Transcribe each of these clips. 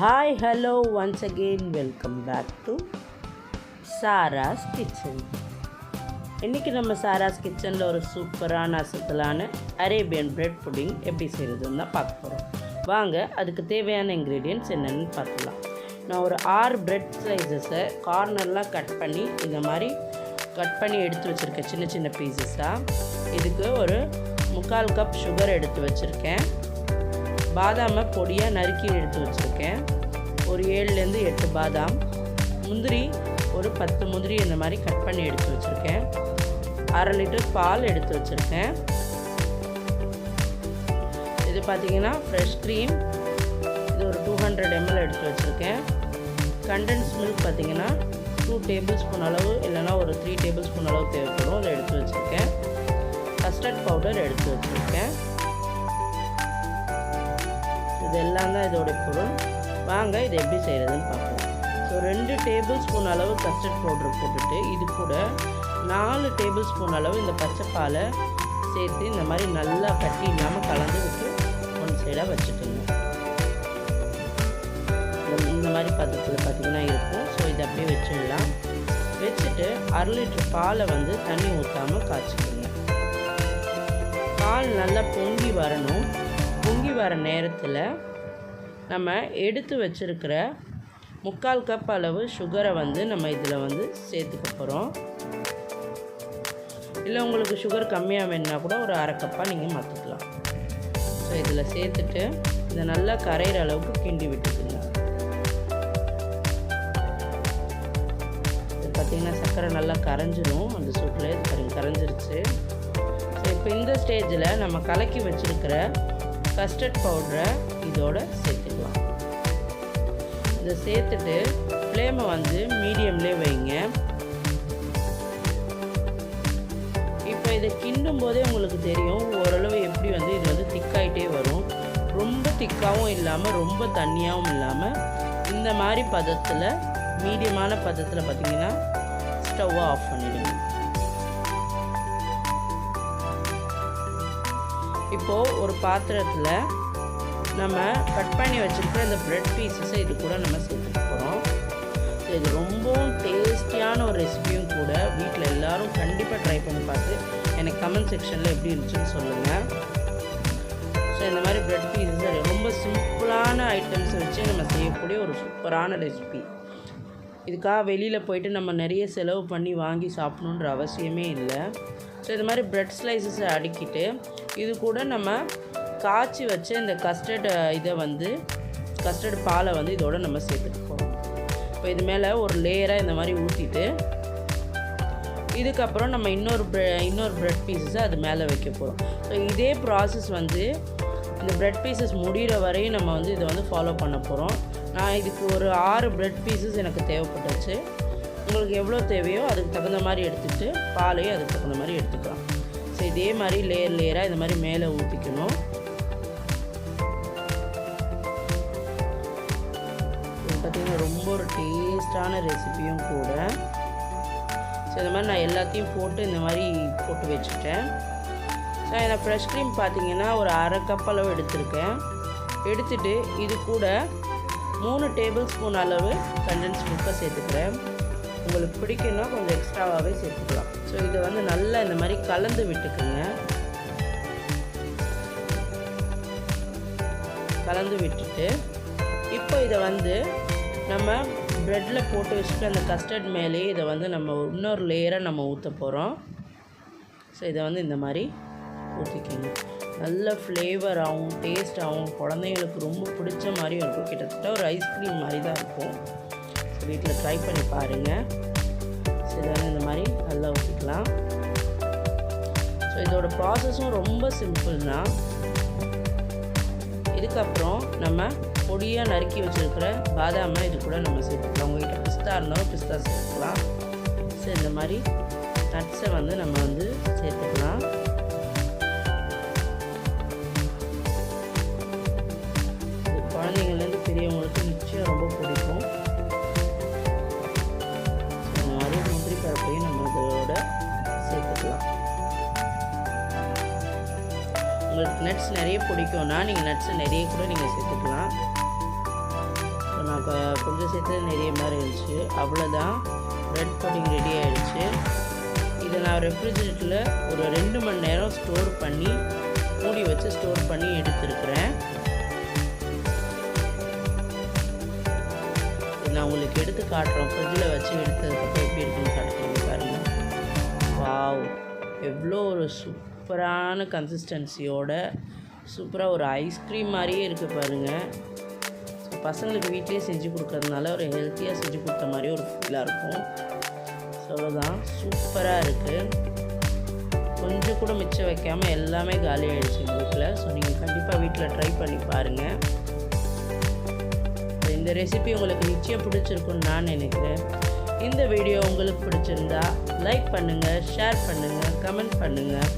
Hi hello once again welcome back to Sara's kitchen இன்றைக்கி நம்ம சாராஸ் கிச்சனில் ஒரு சூப்பரான அசத்தலான அரேபியன் பிரெட் புட்டிங் எப்படி செய்கிறதுன்னு தான் பார்க்க போகிறோம் வாங்க அதுக்கு தேவையான இன்க்ரீடியன்ட்ஸ் என்னென்னு பார்க்கலாம் நான் ஒரு ஆறு பிரெட் ஸ்லைசஸை கார்னர்லாம் கட் பண்ணி இந்த மாதிரி கட் பண்ணி எடுத்து வச்சுருக்கேன் சின்ன சின்ன பீசஸாக இதுக்கு ஒரு முக்கால் கப் சுகர் எடுத்து வச்சுருக்கேன். பாதாமை பொடியாக நறுக்கி எடுத்து வச்சுருக்கேன். ஒரு ஏழுலேருந்து எட்டு பாதாம். முந்திரி ஒரு பத்து முந்திரி இந்த மாதிரி கட் பண்ணி எடுத்து வச்சுருக்கேன். அரை லிட்டர் பால் எடுத்து வச்சுருக்கேன். இது பார்த்திங்கன்னா ஃப்ரெஷ் க்ரீம் இது ஒரு டூ ஹண்ட்ரட் எம்எல் எடுத்து வச்சுருக்கேன். கண்டென்ஸ் மில்க் பார்த்திங்கன்னா டூ டேபிள் ஸ்பூன் அளவு இல்லைனா ஒரு த்ரீ டேபிள் ஸ்பூன் அளவு தேவைப்படும். அதை எடுத்து வச்சுருக்கேன். கஸ்டர்ட் பவுடர் எடுத்து வச்சுருக்கேன். இதெல்லாம் தான் இதோடைய பொருள். வாங்க இதை எப்படி செய்கிறதுன்னு பார்ப்போம். ஸோ ரெண்டு டேபிள் ஸ்பூன் அளவு கஸ்டர்ட் பவுடர் போட்டுட்டு இது கூட நாலு டேபிள் ஸ்பூன் அளவு இந்த பச்சை பாலை சேர்த்து இந்த மாதிரி நல்லா கட்டி இல்லாமல் கலந்து விட்டு ஒன் சைடாக வச்சுக்கோங்க இந்த மாதிரி பதத்தில் பார்த்திங்கன்னா இருக்கும். ஸோ இதை அப்படியே வச்சிடலாம். வச்சுட்டு அரை லிட்டர் பாலை வந்து தண்ணி ஊற்றாமல் காய்ச்சிக்கோங்க. பால் நல்லா பொங்கி வரணும். பொங்கி வர நேரத்தில் நம்ம எடுத்து வச்சுருக்கிற முக்கால் கப் அளவு சுகரை வந்து நம்ம இதில் வந்து சேர்த்துக்க போகிறோம் இல்லை உங்களுக்கு சுகர் கம்மியாக வேணுன்னா கூட ஒரு அரை கப்பாக நீங்கள் மாற்றிக்கலாம் ஸோ இதில் சேர்த்துட்டு இதை நல்லா கரையிற அளவுக்கு கிண்டி விட்டுக்குங்க. இது பார்த்திங்கன்னா சர்க்கரை நல்லா கரைஞ்சிரும். அந்த சூட்டில் இது கரைஞ்சிருச்சு. ஸோ இப்போ இந்த ஸ்டேஜில் நம்ம கலக்கி வச்சுருக்கிற கஸ்டர்ட் பவுடரை இதோட சேர்த்து இதை சேர்த்துட்டு ஃப்ளேமை வந்து மீடியம்லேயே வைங்க. இப்போ இதை கிண்டும் போதே உங்களுக்கு தெரியும் ஓரளவு எப்படி வந்து இது வந்து திக்காயிட்டே வரும். ரொம்ப திக்காகவும் இல்லாமல் ரொம்ப தண்ணியாகவும் இல்லாமல் இந்த மாதிரி பதத்தில் மீடியமான பதத்தில் பார்த்திங்கன்னா ஸ்டவ்வை ஆஃப் பண்ணிடுங்க. இப்போது ஒரு பாத்திரத்தில் நம்ம கட் பண்ணி வச்சுருக்கிற இந்த ப்ரெட் பீசஸை இது கூட நம்ம சேர்த்துக்க போகிறோம் இது ரொம்பவும் டேஸ்டியான ஒரு ரெசிபியும் கூட வீட்டில் எல்லோரும் கண்டிப்பாக ட்ரை பண்ணி பார்த்து எனக்கு கமெண்ட் செக்ஷனில் எப்படி இருந்துச்சுன்னு சொல்லுங்கள் ஸோ இந்த மாதிரி ப்ரெட் பீஸஸ் ரொம்ப சிம்பிளான ஐட்டம்ஸை வச்சு நம்ம செய்யக்கூடிய ஒரு சூப்பரான ரெசிபி இதுக்காக வெளியில் போயிட்டு நம்ம நிறைய செலவு பண்ணி வாங்கி சாப்பிடணுன்ற அவசியமே இல்லை. ஸோ இது மாதிரி ப்ரெட் ஸ்லைசஸை அடுக்கிட்டு இது கூட நம்ம காய்ச்சி வச்ச இந்த கஸ்டர்டு இதை வந்து கஸ்டர்டு பாலை வந்து இதோடு நம்ம சேர்த்துட்டு போகிறோம் இப்போ இது மேலே ஒரு லேயராக இந்த மாதிரி ஊற்றிட்டு இதுக்கப்புறம் நம்ம இன்னொரு ப்ரெ இன்னொரு ப்ரெட் பீசஸை அது மேலே வைக்க போகிறோம் ஸோ இதே ப்ராசஸ் வந்து இந்த ப்ரெட் பீசஸ் முடிகிற வரையும் நம்ம வந்து இதை வந்து ஃபாலோ பண்ண போகிறோம் நான் இதுக்கு ஒரு ஆறு ப்ரெட் பீசஸ் எனக்கு தேவைப்பட்டுச்சு. உங்களுக்கு எவ்வளோ தேவையோ அதுக்கு தகுந்த மாதிரி எடுத்துகிட்டு பாலையும் அதுக்கு தகுந்த மாதிரி எடுத்துக்கலாம். ஸோ இதே மாதிரி லேயர் லேயராக இந்த மாதிரி மேலே ஊற்றிக்கணும் பார்த்திங்கன்னா ரொம்ப ஒரு டேஸ்டான ரெசிபியும் கூட. ஸோ இந்த மாதிரி நான் எல்லாத்தையும் போட்டு இந்த மாதிரி போட்டு வச்சுட்டேன். ஸோ நான் ஃப்ரெஷ் க்ரீம் பார்த்தீங்கன்னா ஒரு அரை கப் அளவு எடுத்திருக்கேன். எடுத்துட்டு இது கூட மூணு டேபிள் ஸ்பூன் அளவு கண்டென்ஸ் மில்கை சேர்த்துக்கிறேன். உங்களுக்கு பிடிக்குன்னா கொஞ்சம் எக்ஸ்ட்ராவாகவே சேர்த்துக்கலாம். ஸோ இதை வந்து நல்லா இந்த மாதிரி கலந்து விட்டுக்குங்க. கலந்து விட்டுட்டு இப்போ இதை வந்து நம்ம ப்ரெட்டில் போட்டு வச்சுட்டு அந்த கஸ்டர்ட் மேலேயே இதை வந்து நம்ம இன்னொரு லேயராக நம்ம ஊற்ற போகிறோம் ஸோ இதை வந்து இந்த மாதிரி ஊற்றிக்கிங்க நல்ல ஃப்ளேவராகவும் டேஸ்ட்டாகவும் குழந்தைங்களுக்கு ரொம்ப பிடிச்ச மாதிரியும் இருக்கும். கிட்டத்தட்ட ஒரு ஐஸ்கிரீம் மாதிரி தான் இருக்கும். ஸோ வீட்டில் ட்ரை பண்ணி பாருங்கள் ஸோ இதை வந்து இந்த மாதிரி நல்லா ஊற்றிக்கலாம் ஸோ இதோட ப்ராசஸும் ரொம்ப சிம்பிள் தான். இதுக்கப்புறம் நம்ம பொடியாக நறுக்கி வச்சுருக்கிற பாதாமை இது கூட நம்ம சேர்த்துக்கலாம். உங்கள்கிட்ட பிஸ்தா இருந்தாலும் பிஸ்தா சேர்த்துக்கலாம். ஸோ இந்த மாதிரி நட்ஸை வந்து நம்ம வந்து சேர்த்துக்கலாம். குழந்தைங்கள்லேருந்து பெரியவங்களுக்கு நிச்சயம் ரொம்ப பிடிக்கும். இந்த மாதிரி முந்திரி பருப்பையும் நம்ம இதோட சேர்த்துக்கலாம். உங்களுக்கு நட்ஸ் நிறைய பிடிக்கும்னா நீங்கள் நட்ஸை நிறைய கூட நீங்கள் சேர்த்துக்கலாம். கொ- நிறைய மாதிரி இருந்துச்சு. அவ்வளோதான் ரெட் கோட்டிங் ரெடி ஆகிடுச்சு இதை நான் ரெஃப்ரிஜரேட்டரில் ஒரு ரெண்டு மணி நேரம் ஸ்டோர் பண்ணி மூடி வச்சு ஸ்டோர் பண்ணி எடுத்துருக்குறேன். இது நான் உங்களுக்கு எடுத்து காட்டுறோம் ஃப்ரிட்ஜில் வச்சு எடுத்ததுக்கப்புறம் எப்படி இருக்குன்னு காட்டுறேன். பாருங்கள் வாவ் எவ்வளோ ஒரு சூப்பரான கன்சிஸ்டன்சியோட சூப்பராக ஒரு ஐஸ்கிரீம் மாதிரியே இருக்குது பாருங்கள் பசங்களுக்கு வீட்லேயே செஞ்சு கொடுக்கறதுனால ஒரு ஹெல்த்தியாக செஞ்சு கொடுத்த மாதிரி ஒரு ஃபீலாக இருக்கும். ஸோ அவ்வளோதான் சூப்பராக இருக்குது கொஞ்சம் கூட மிச்சம் வைக்காமல் எல்லாமே காலி ஆகிடுச்சு எங்கள் வீட்டில் ஸோ நீங்கள் கண்டிப்பாக வீட்டில் ட்ரை பண்ணி பாருங்கள் இந்த ரெசிபி உங்களுக்கு நிச்சயம் பிடிச்சிருக்குன்னு நான் நினைக்கிறேன். இந்த வீடியோ உங்களுக்கு பிடிச்சிருந்தா லைக் பண்ணுங்கள் ஷேர் பண்ணுங்கள் கமெண்ட் பண்ணுங்கள்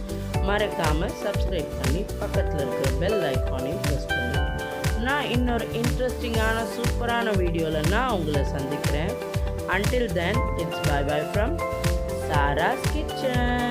மறக்காமல் சப்ஸ்கிரைப் பண்ணி பக்கத்தில் இருக்கிற பெல் ஐக்கானையும் பண்ணி இன்னொரு இன்ட்ரெஸ்டிங்கான சூப்பரான வீடியோவில் நான் உங்களை சந்திக்கிறேன். Until then it's bye bye from Sara's kitchen